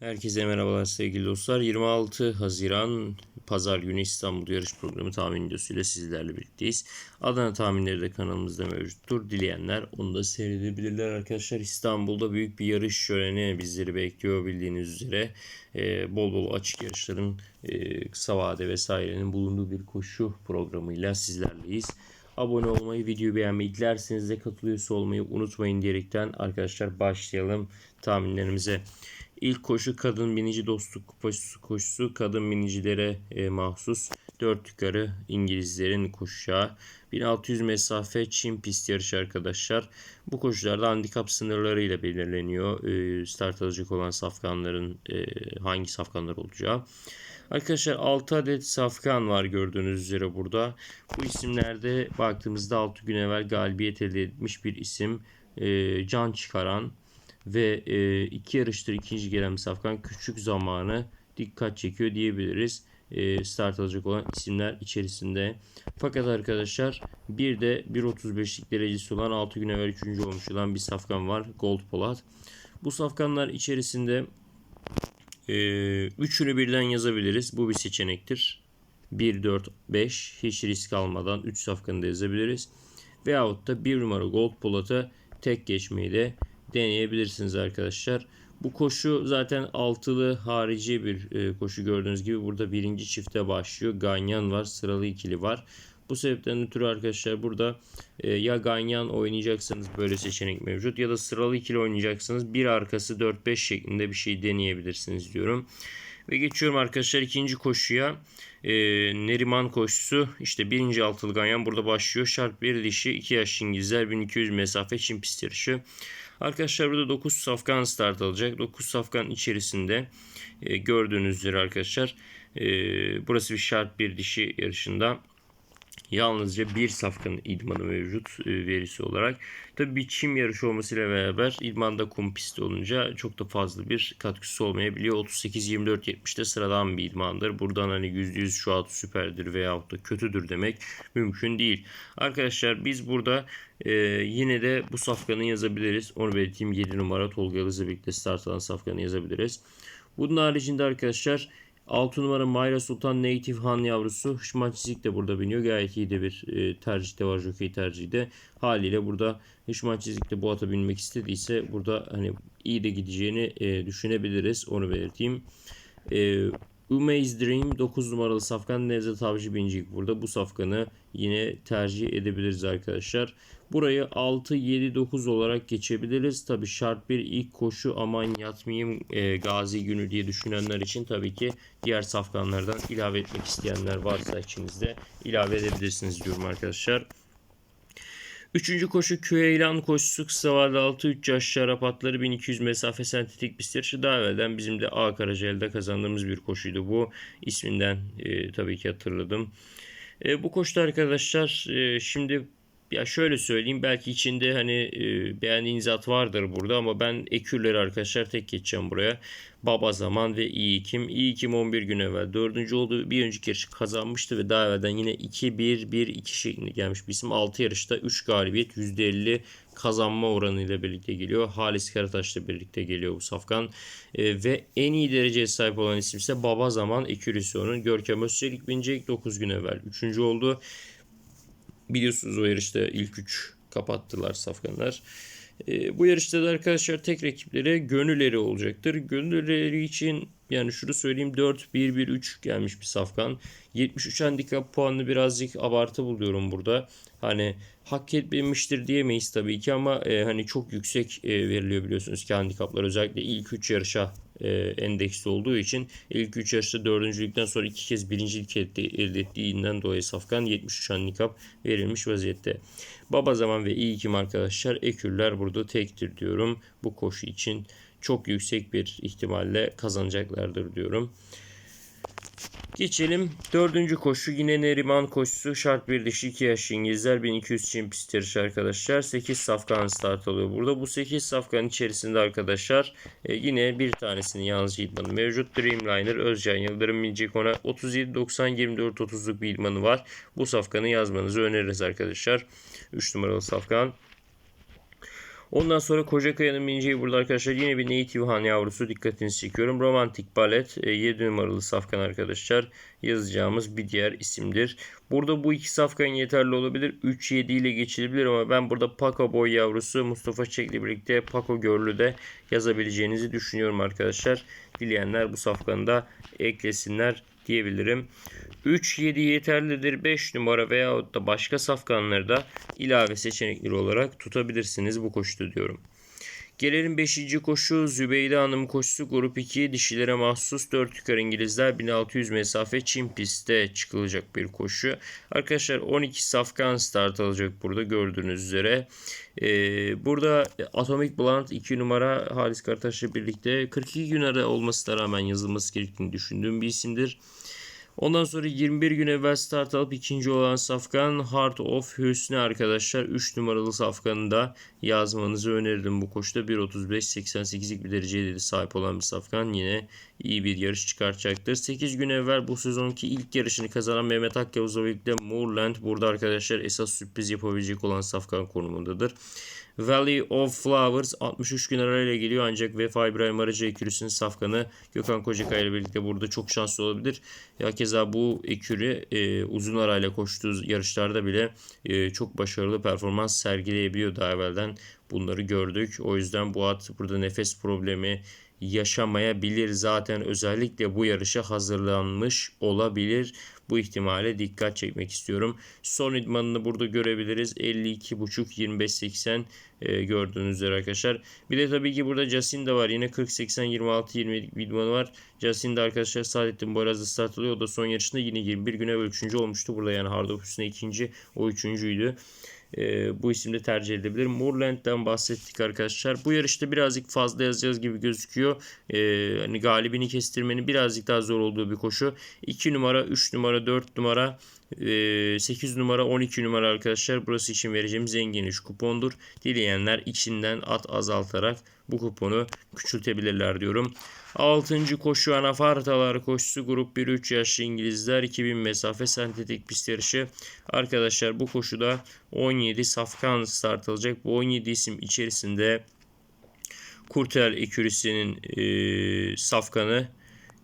Herkese merhabalar sevgili dostlar. 26 Haziran Pazar günü İstanbul yarış programı tahmin videosuyla sizlerle birlikteyiz. Adana tahminleri de kanalımızda mevcuttur. Dileyenler onu da seyredebilirler arkadaşlar. İstanbul'da büyük bir yarış şöleni bizleri bekliyor bildiğiniz üzere. Ee, bol bol açık yarışların e, kısa vade vesairenin bulunduğu bir koşu programıyla sizlerleyiz. Abone olmayı, videoyu beğenmeyi, dilerseniz de katılıyorsa olmayı unutmayın diyerekten arkadaşlar başlayalım tahminlerimize. İlk koşu kadın binici dostluk kupası koşusu kadın binicilere e, mahsus 4 yukarı İngilizlerin koşacağı 1600 mesafe Çin pist yarışı arkadaşlar. Bu koşularda handikap sınırlarıyla belirleniyor. E, start alacak olan safkanların e, hangi safkanlar olacağı. Arkadaşlar 6 adet safkan var gördüğünüz üzere burada. Bu isimlerde baktığımızda 6 gün evvel galibiyet elde etmiş bir isim. E, can çıkaran ve e, iki yarıştır ikinci gelen Safkan küçük zamanı dikkat çekiyor diyebiliriz. E, start alacak olan isimler içerisinde. Fakat arkadaşlar bir de 1.35'lik derecesi olan 6 gün evvel 3. olmuş olan bir Safkan var. Gold Polat. Bu Safkanlar içerisinde e, üçünü birden yazabiliriz. Bu bir seçenektir. 1, 4, 5 hiç risk almadan 3 safkanı da yazabiliriz. Veyahut da 1 numara Gold Polat'a tek geçmeyi de deneyebilirsiniz arkadaşlar. Bu koşu zaten altılı harici bir e, koşu gördüğünüz gibi burada birinci çifte başlıyor. Ganyan var sıralı ikili var. Bu sebepten ötürü arkadaşlar burada e, ya ganyan oynayacaksanız böyle seçenek mevcut ya da sıralı ikili oynayacaksanız bir arkası 4-5 şeklinde bir şey deneyebilirsiniz diyorum. Ve geçiyorum arkadaşlar ikinci koşuya. E, Neriman koşusu. İşte birinci altılı ganyan burada başlıyor. Şart bir dişi 2 yaş İngilizler 1200 mesafe Çin pist yarışı. Arkadaşlar burada 9 safkan start alacak. 9 safkan içerisinde e, gördüğünüz üzere arkadaşlar e, burası bir şart bir dişi yarışında yalnızca bir safkanın idmanı mevcut e, verisi olarak. Tabi bir çim yarışı olmasıyla beraber idmanda kum pisti olunca çok da fazla bir katkısı olmayabiliyor. 38-24-70'te sıradan bir idmandır. Buradan hani %100 şu an süperdir veyahut da kötüdür demek mümkün değil. Arkadaşlar biz burada e, yine de bu safkanı yazabiliriz. Onu belirteyim 7 numara Tolga Yıldız'la birlikte start alan safkanı yazabiliriz. Bunun haricinde arkadaşlar 6 numara Mayra Sultan Native Han yavrusu Hışman Çizik de burada biniyor. Gayet iyi de bir e, tercih de var. Jockey tercihi de. Haliyle burada Hışman Çizik de bu ata binmek istediyse burada hani iyi de gideceğini e, düşünebiliriz. Onu belirteyim. E, Umaze Dream 9 numaralı safkan Nevzat Avcı binecek burada. Bu safkanı yine tercih edebiliriz arkadaşlar. Burayı 6, 7, 9 olarak geçebiliriz. Tabi şart bir ilk koşu aman yatmayayım e, gazi günü diye düşünenler için tabii ki diğer safkanlardan ilave etmek isteyenler varsa içinizde ilave edebilirsiniz diyorum arkadaşlar. Üçüncü koşu Küheylan koşusu kısa vadeli 6 3 yaş şarap atları 1200 mesafe sentetik pist daha evvelden bizim de A Karacaeli'de kazandığımız bir koşuydu bu. isminden e, tabii ki hatırladım. E, bu koşuda arkadaşlar e, şimdi ya şöyle söyleyeyim belki içinde hani e, beğendiğiniz at vardır burada ama ben ekürleri arkadaşlar tek geçeceğim buraya. Baba Zaman ve İyi Kim. İyi Kim 11 gün evvel dördüncü oldu. Bir önceki yarışı kazanmıştı ve daha evvelden yine 2-1-1-2 şeklinde gelmiş bir isim. 6 yarışta 3 galibiyet %50 kazanma oranıyla birlikte geliyor. Halis Karataş'la birlikte geliyor bu safkan. E, ve en iyi dereceye sahip olan isim ise Baba Zaman Ekürüsyon'un. Görkem Özçelik binecek 9 gün evvel. 3. oldu. Biliyorsunuz o yarışta ilk 3 kapattılar safkanlar. E, bu yarışta da arkadaşlar tek rakipleri gönülleri olacaktır. Gönülleri için yani şunu söyleyeyim 4-1-1-3 gelmiş bir safkan. 73 handikap puanını birazcık abartı buluyorum burada. Hani hak etmemiştir diyemeyiz tabii ki ama e, hani çok yüksek e, veriliyor biliyorsunuz ki handikaplar özellikle ilk 3 yarışa e, endeksli olduğu için ilk 3 yarışta dördüncülükten sonra iki kez birincilik elde, elde ettiğinden dolayı Safkan 73 handikap verilmiş vaziyette. Baba zaman ve iyi kim arkadaşlar ekürler burada tektir diyorum bu koşu için çok yüksek bir ihtimalle kazanacaklardır diyorum. Geçelim dördüncü koşu. Yine Neriman koşusu. Şart bir dişi 2 yaş İngilizler 1200 Çin pist yarışı arkadaşlar. 8 safkan start alıyor burada. Bu 8 safkan içerisinde arkadaşlar e, yine bir tanesini yalnız idmanı mevcut. Dreamliner Özcan Yıldırım binecek ona 37 90 24 30'luk bir idmanı var. Bu safkanı yazmanızı öneririz arkadaşlar. 3 numaralı safkan Ondan sonra Kocakaya'nın bineceği burada arkadaşlar yine bir Native Han yavrusu dikkatinizi çekiyorum. Romantik Ballet 7 numaralı safkan arkadaşlar yazacağımız bir diğer isimdir. Burada bu iki safkan yeterli olabilir. 3-7 ile geçilebilir ama ben burada Paco Boy yavrusu Mustafa Çek'le birlikte Paco Görlü de yazabileceğinizi düşünüyorum arkadaşlar. Dileyenler bu safkanı da eklesinler diyebilirim. 3-7 yeterlidir. 5 numara veyahut da başka safkanları da ilave seçenekleri olarak tutabilirsiniz bu koşuda diyorum. Gelelim 5. koşu Zübeyde Hanım koşusu grup 2 dişilere mahsus 4 yukarı İngilizler 1600 mesafe Çin pistte çıkılacak bir koşu. Arkadaşlar 12 safkan start alacak burada gördüğünüz üzere. Ee, burada Atomic Blonde 2 numara Halis Karataş'la birlikte 42 gün ara olmasına rağmen yazılması gerektiğini düşündüğüm bir isimdir. Ondan sonra 21 gün evvel start alıp ikinci olan Safkan Heart of Hüsnü arkadaşlar 3 numaralı Safkan'ı da yazmanızı öneririm bu koşuda 1.35-88'lik bir dereceye de sahip olan bir Safkan yine iyi bir yarış çıkartacaktır. 8 gün evvel bu sezonki ilk yarışını kazanan Mehmet Akyavuz'la birlikte Moorland burada arkadaşlar esas sürpriz yapabilecek olan Safkan konumundadır. Valley of Flowers 63 gün arayla geliyor ancak Vefa İbrahim Arıcı ekürüsünün safkanı Gökhan Kocakaya ile birlikte burada çok şanslı olabilir. Ya keza bu ekürü e, uzun arayla koştuğu yarışlarda bile e, çok başarılı performans sergileyebiliyor daha evvelden bunları gördük. O yüzden bu at burada nefes problemi yaşamayabilir. Zaten özellikle bu yarışa hazırlanmış olabilir. Bu ihtimale dikkat çekmek istiyorum. Son idmanını burada görebiliriz. 52.5 25.80 e, gördüğünüz üzere arkadaşlar. Bir de tabii ki burada Jacinda var. Yine 40-80 26 20 idmanı var. Jacinda arkadaşlar Saadettin Boyraz'da start alıyor. O da son yarışında yine 21 güne evvel 3. olmuştu. Burada yani Hard üstüne ikinci. O üçüncüydü e, bu isimde tercih edilebilir. Moorland'den bahsettik arkadaşlar. Bu yarışta birazcık fazla yazacağız gibi gözüküyor. E, hani galibini kestirmenin birazcık daha zor olduğu bir koşu. 2 numara, 3 numara, 4 numara, 8 numara 12 numara arkadaşlar burası için vereceğimiz en geniş kupondur. Dileyenler içinden at azaltarak bu kuponu küçültebilirler diyorum. 6. koşu anafartalar koşusu grup 1-3 yaşlı İngilizler 2000 mesafe sentetik pist yarışı. Arkadaşlar bu koşuda 17 safkan start alacak. Bu 17 isim içerisinde Kurtel ekürüsünün e, safkanı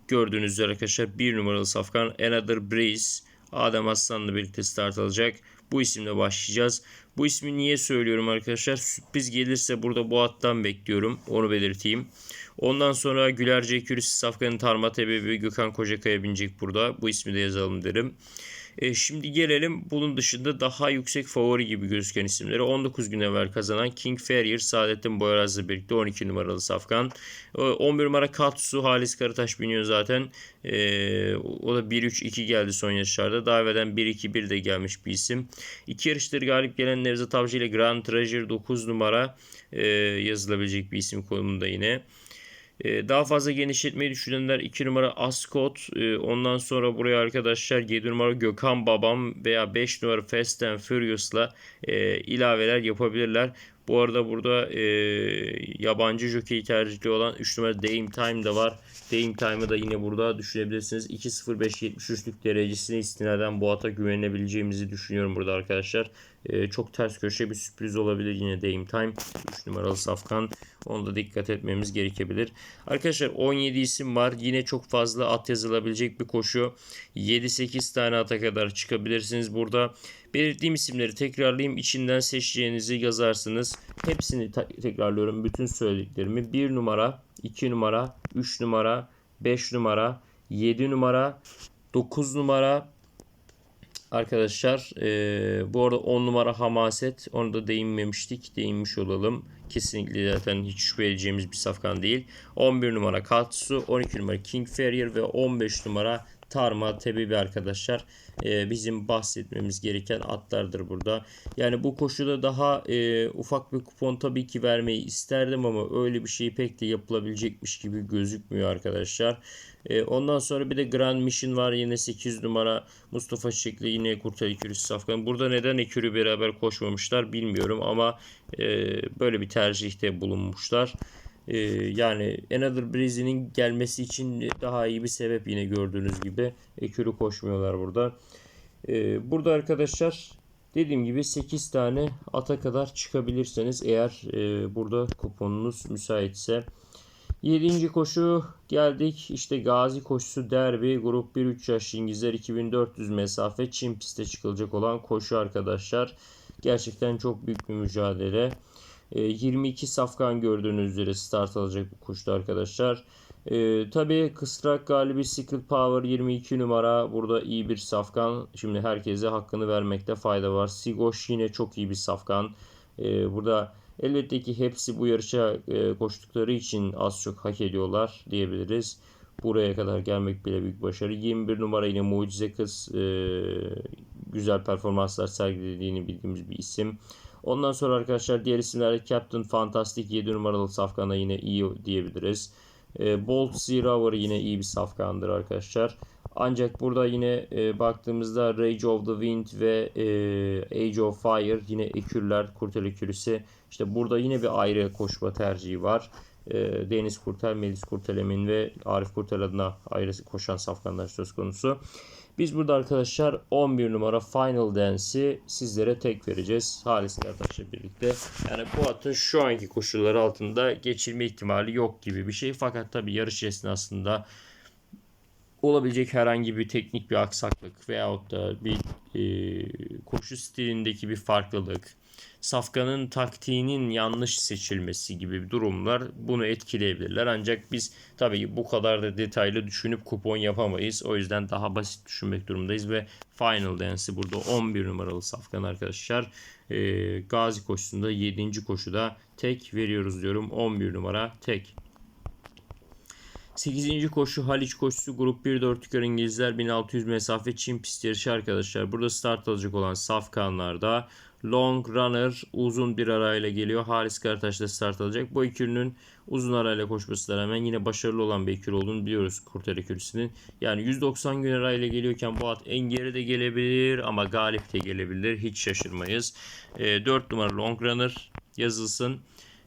gördüğünüz üzere arkadaşlar 1 numaralı safkan Another Breeze Adem Aslan'la birlikte start alacak. Bu isimle başlayacağız. Bu ismi niye söylüyorum arkadaşlar? Sürpriz gelirse burada bu attan bekliyorum. Onu belirteyim. Ondan sonra Gülerce Ekürisi Safkan'ın Tarmat Ebebi Gökhan Kocakaya binecek burada. Bu ismi de yazalım derim. E, şimdi gelelim bunun dışında daha yüksek favori gibi gözüken isimlere. 19 gün evvel kazanan King Ferrier Saadettin Boyaraz'la birlikte 12 numaralı safkan. E, 11 numara Katsu Halis Karataş biniyor zaten. E, o da 1-3-2 geldi son yarışlarda. Daha evvelden 1-2-1 de gelmiş bir isim. İki yarıştır galip gelen Nevzat Avcı ile Grand Treasure 9 numara e, yazılabilecek bir isim konumunda yine. Ee, daha fazla genişletmeyi düşünenler 2 numara Ascot. Ee, ondan sonra buraya arkadaşlar 7 numara Gökhan Babam veya 5 numara Fast and Furious'la e, ilaveler yapabilirler. Bu arada burada e, yabancı jockey tercihli olan 3 numara Dame Time de var. Dame Time'ı da yine burada düşünebilirsiniz. 2.05.73'lük derecesine istinaden bu ata güvenebileceğimizi düşünüyorum burada arkadaşlar. E, çok ters köşe bir sürpriz olabilir yine Dame Time. 3 numaralı safkan. Onda dikkat etmemiz gerekebilir. Arkadaşlar 17 isim var. Yine çok fazla at yazılabilecek bir koşu. 7-8 tane ata kadar çıkabilirsiniz burada. Belirttiğim isimleri tekrarlayayım. İçinden seçeceğinizi yazarsınız. Hepsini tekrarlıyorum. Bütün söylediklerimi. 1 numara, 2 numara, 3 numara, 5 numara, 7 numara, 9 numara, Arkadaşlar e, bu arada 10 numara Hamaset onu da değinmemiştik. Değinmiş olalım. Kesinlikle zaten hiç şüphe edeceğimiz bir safkan değil. 11 numara Katsu, 12 numara King Ferrier ve 15 numara Tarma Tebibi arkadaşlar e, bizim bahsetmemiz gereken atlardır burada. Yani bu koşuda daha e, ufak bir kupon tabii ki vermeyi isterdim ama öyle bir şey pek de yapılabilecekmiş gibi gözükmüyor arkadaşlar. E, ondan sonra bir de Grand Mission var yine 8 numara Mustafa Çiçekli yine Kurtel Ekürüsü Safkan. Burada neden Ekürü beraber koşmamışlar bilmiyorum ama e, böyle bir tercihte bulunmuşlar. Ee, yani Another Breezy'nin gelmesi için daha iyi bir sebep yine gördüğünüz gibi. Ekürü koşmuyorlar burada. Ee, burada arkadaşlar Dediğim gibi 8 tane ata kadar çıkabilirseniz eğer e, burada kuponunuz müsaitse. 7. koşu geldik. İşte Gazi koşusu derbi grup 1-3 yaş İngilizler 2400 mesafe Çin pistte çıkılacak olan koşu arkadaşlar. Gerçekten çok büyük bir mücadele. 22 safkan gördüğünüz üzere start alacak bu koşuda arkadaşlar. Ee, tabii kısrak galibi Secret Power 22 numara burada iyi bir safkan. Şimdi herkese hakkını vermekte fayda var. Sigoş yine çok iyi bir safkan. Ee, burada elbette ki hepsi bu yarışa e, koştukları için az çok hak ediyorlar diyebiliriz. Buraya kadar gelmek bile büyük başarı. 21 numara yine Mucize Kız e, güzel performanslar sergilediğini bildiğimiz bir isim. Ondan sonra arkadaşlar diğer isimlerde Captain Fantastic 7 numaralı safkana yine iyi diyebiliriz. E, Bolt Zero yine iyi bir safkandır arkadaşlar. Ancak burada yine e, baktığımızda Rage of the Wind ve e, Age of Fire yine ekürler, kurtel ekürüsü. İşte burada yine bir ayrı koşma tercihi var. E, Deniz Kurtel, Melis Kurtelemin ve Arif Kurtel adına ayrı koşan safkanlar söz konusu. Biz burada arkadaşlar 11 numara Final Dance'i sizlere tek vereceğiz. Halis kardeşle birlikte. Yani bu atın şu anki koşulları altında geçilme ihtimali yok gibi bir şey. Fakat tabi yarış esnasında olabilecek herhangi bir teknik bir aksaklık veyahut da bir e, koşu stilindeki bir farklılık safkanın taktiğinin yanlış seçilmesi gibi durumlar bunu etkileyebilirler. Ancak biz tabii bu kadar da detaylı düşünüp kupon yapamayız. O yüzden daha basit düşünmek durumundayız ve Final Dance'i burada 11 numaralı safkan arkadaşlar. E, Gazi koşusunda 7. koşuda tek veriyoruz diyorum. 11 numara tek. 8. koşu Haliç koşusu grup 1-4 tükar İngilizler 1600 mesafe Çin pist yarışı arkadaşlar. Burada start alacak olan safkanlarda Long Runner uzun bir arayla geliyor. Haris Karataş da start alacak. Bu ikilinin uzun arayla koşmasına rağmen yine başarılı olan bir ikili olduğunu biliyoruz kurtar ikilisinin. Yani 190 gün arayla geliyorken bu at en geride gelebilir ama galip de gelebilir. Hiç şaşırmayız. E, 4 numara Long Runner yazılsın.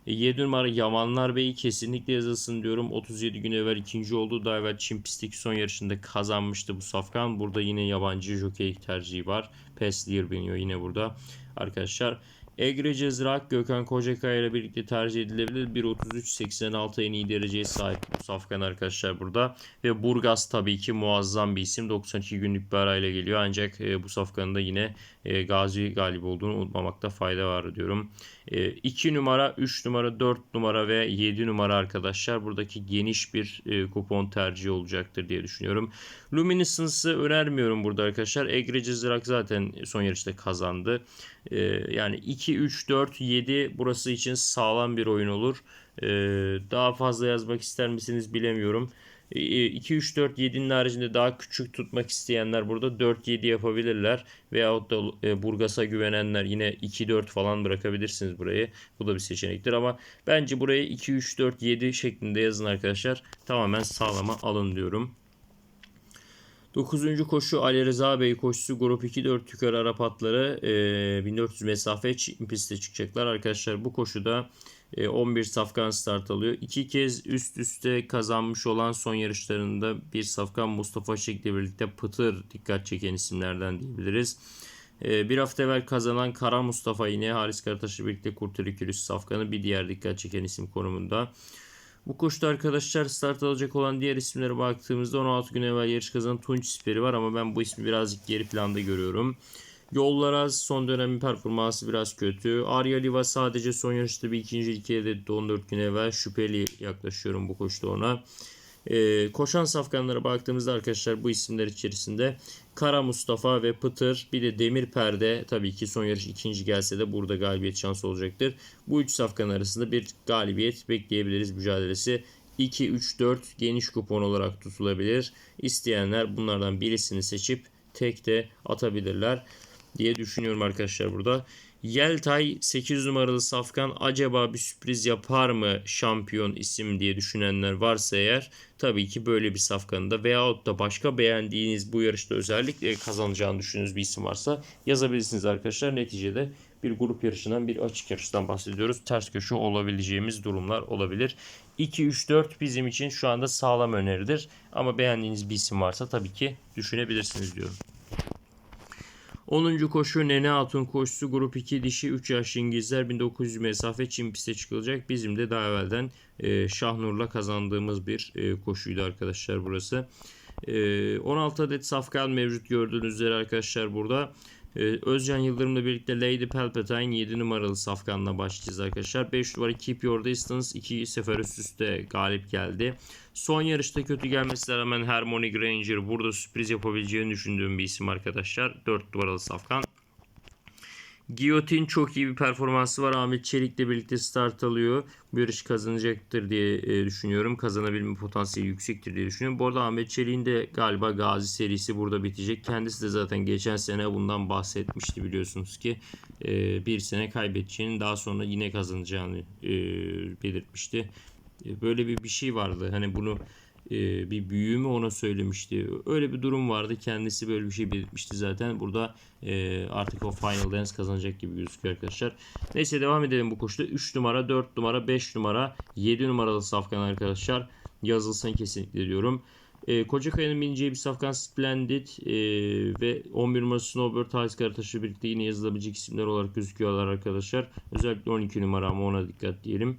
7 e, numara Yamanlar Bey'i kesinlikle yazılsın diyorum. 37 gün evvel ikinci oldu. Daha evvel Çin pistteki son yarışında kazanmıştı bu Safkan. Burada yine yabancı jokey tercihi var. Peslier biniyor yine burada arkadaşlar. Egre Cezrak Gökhan Kocakaya ile birlikte tercih edilebilir. 1.33.86 en iyi dereceye sahip bu Safkan arkadaşlar burada. Ve Burgas tabii ki muazzam bir isim. 92 günlük bir arayla geliyor. Ancak e, bu Safkan'ın da yine e, Gazi galip olduğunu unutmamakta fayda var diyorum. 2 e, numara, 3 numara, 4 numara ve 7 numara arkadaşlar buradaki geniş bir e, kupon tercihi olacaktır diye düşünüyorum. Luminescence'ı önermiyorum burada arkadaşlar. Egre Cezrak zaten son yarışta kazandı. E, yani 2, 3, 4, 7 burası için sağlam bir oyun olur. Daha fazla yazmak ister misiniz bilemiyorum. 2, 3, 4, 7'nin haricinde daha küçük tutmak isteyenler burada 4, 7 yapabilirler. Veyahut da e, Burgas'a güvenenler yine 2, 4 falan bırakabilirsiniz burayı. Bu da bir seçenektir ama bence burayı 2, 3, 4, 7 şeklinde yazın arkadaşlar. Tamamen sağlama alın diyorum. 9. koşu Ali Rıza Bey koşusu grup 2-4 yukarı Arap atları e, 1400 mesafe piste çıkacaklar. Arkadaşlar bu koşuda 11 e, safkan start alıyor. İki kez üst üste kazanmış olan son yarışlarında bir safkan Mustafa Şek'le birlikte pıtır dikkat çeken isimlerden diyebiliriz. E, bir hafta evvel kazanan Kara Mustafa yine Haris Karataş'la birlikte Kurtuluş Kürüs Safkan'ı bir diğer dikkat çeken isim konumunda. Bu koşuda arkadaşlar start alacak olan diğer isimlere baktığımızda 16 gün evvel yarış kazanan Tunç Siperi var ama ben bu ismi birazcık geri planda görüyorum. Yollara son dönemin performansı biraz kötü. Arya Liva sadece son yarışta bir ikinci ilkeye de 14 gün evvel şüpheli yaklaşıyorum bu koşuda ona. Ee, koşan safkanlara baktığımızda arkadaşlar bu isimler içerisinde Kara Mustafa ve Pıtır bir de Demir Perde tabii ki son yarış ikinci gelse de burada galibiyet şansı olacaktır. Bu üç safkan arasında bir galibiyet bekleyebiliriz mücadelesi. 2, 3, 4 geniş kupon olarak tutulabilir. İsteyenler bunlardan birisini seçip tek de atabilirler diye düşünüyorum arkadaşlar burada. Yeltay 8 numaralı Safkan acaba bir sürpriz yapar mı şampiyon isim diye düşünenler varsa eğer tabii ki böyle bir safkanı da veyahut da başka beğendiğiniz bu yarışta özellikle kazanacağını düşündüğünüz bir isim varsa yazabilirsiniz arkadaşlar. Neticede bir grup yarışından bir açık yarıştan bahsediyoruz. Ters köşe olabileceğimiz durumlar olabilir. 2-3-4 bizim için şu anda sağlam öneridir. Ama beğendiğiniz bir isim varsa tabii ki düşünebilirsiniz diyorum. 10. koşu Nene Hatun koşusu grup 2 dişi 3 yaşlı İngilizler 1900 mesafe Çin piste çıkılacak. Bizim de daha evvelden e, Şahnur'la kazandığımız bir e, koşuydu arkadaşlar burası. E, 16 adet safkan mevcut gördüğünüz üzere arkadaşlar burada. Ee, Özcan Yıldırım'la birlikte Lady Palpatine 7 numaralı safkanla başlayacağız arkadaşlar. 5 numara Keep Your Distance 2 sefer üst üste galip geldi. Son yarışta kötü gelmesine rağmen Harmony Granger burada sürpriz yapabileceğini düşündüğüm bir isim arkadaşlar. 4 numaralı safkan. Giyotin çok iyi bir performansı var. Ahmet Çelik'le birlikte start alıyor. Bu yarış kazanacaktır diye e, düşünüyorum. Kazanabilme potansiyeli yüksektir diye düşünüyorum. Bu arada Ahmet Çelik'in de galiba Gazi serisi burada bitecek. Kendisi de zaten geçen sene bundan bahsetmişti biliyorsunuz ki. E, bir sene kaybedeceğini daha sonra yine kazanacağını e, belirtmişti. Böyle bir bir şey vardı. Hani bunu e, bir büyüğü ona söylemişti. Öyle bir durum vardı. Kendisi böyle bir şey belirtmişti zaten. Burada e, artık o Final Dance kazanacak gibi gözüküyor arkadaşlar. Neyse devam edelim bu koşuda. 3 numara, 4 numara, 5 numara, 7 numaralı safkan arkadaşlar. Yazılsın kesinlikle diyorum. E, Kocakaya'nın bineceği bir safkan Splendid e, ve 11 numara Snowbird Halis Karataş'la birlikte yine yazılabilecek isimler olarak gözüküyorlar arkadaşlar. Özellikle 12 numara ama ona dikkat diyelim.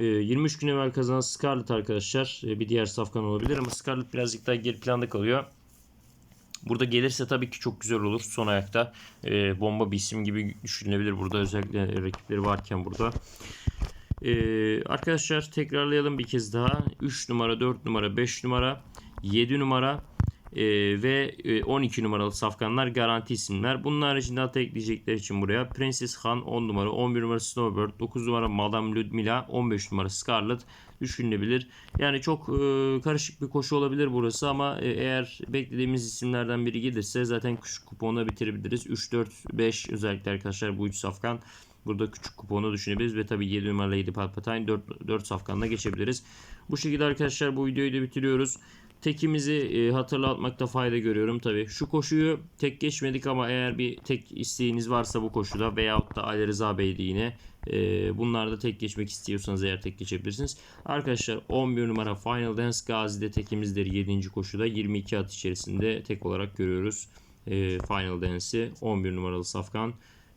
23 gün evvel kazanan Scarlett arkadaşlar e, bir diğer safkan olabilir ama Scarlett birazcık daha geri planda kalıyor. Burada gelirse tabii ki çok güzel olur son ayakta. E, bomba bir isim gibi düşünülebilir burada özellikle rakipleri varken burada. E, arkadaşlar tekrarlayalım bir kez daha. 3 numara, 4 numara, 5 numara, 7 numara e, ve e, 12 numaralı safkanlar garanti isimler. Bunun haricinde hata ekleyecekler için buraya Princess Han 10 numara, 11 numara Snowbird, 9 numara Madame Ludmilla, 15 numara Scarlett düşünülebilir. Yani çok e, karışık bir koşu olabilir burası ama e, eğer beklediğimiz isimlerden biri gelirse zaten küçük kuponla bitirebiliriz. 3, 4, 5 özellikle arkadaşlar bu 3 safkan Burada küçük kuponu düşünebiliriz ve tabii 7 numara Lady Palpatine 4, 4 safkanla geçebiliriz. Bu şekilde arkadaşlar bu videoyu da bitiriyoruz. Tekimizi e, hatırlatmakta fayda görüyorum tabii. Şu koşuyu tek geçmedik ama eğer bir tek isteğiniz varsa bu koşuda veyahut da Ali Rıza Bey'de yine e, bunlarda tek geçmek istiyorsanız eğer tek geçebilirsiniz. Arkadaşlar 11 numara Final Dance Gazi'de tekimizdir 7. koşuda 22 at içerisinde tek olarak görüyoruz. E, Final Dance'i 11 numaralı Safkan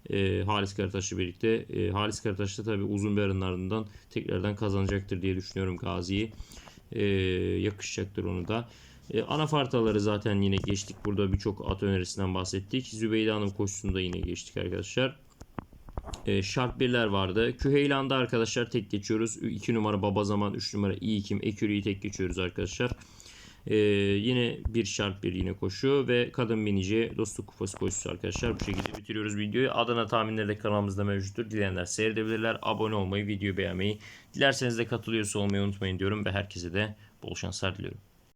e, Halis Karataş'la birlikte. E, Halis Karataş da tabii uzun bir arının ardından tekrardan kazanacaktır diye düşünüyorum Gazi'yi. E, yakışacaktır onu da. E, anafartaları zaten yine geçtik. Burada birçok at önerisinden bahsettik. Zübeyde Hanım koşusunda yine geçtik arkadaşlar. E, şart birler vardı. Küheylan'da arkadaşlar tek geçiyoruz. 2 numara Baba Zaman, 3 numara İyi Kim, Ekürü'yü tek geçiyoruz arkadaşlar. Ee, yine bir şart bir yine koşu ve kadın binici dostluk kupası koşusu arkadaşlar. Bu şekilde bitiriyoruz videoyu. Adana tahminleri de kanalımızda mevcuttur. Dileyenler seyredebilirler. Abone olmayı, videoyu beğenmeyi, dilerseniz de katılıyorsa olmayı unutmayın diyorum ve herkese de bol şanslar diliyorum.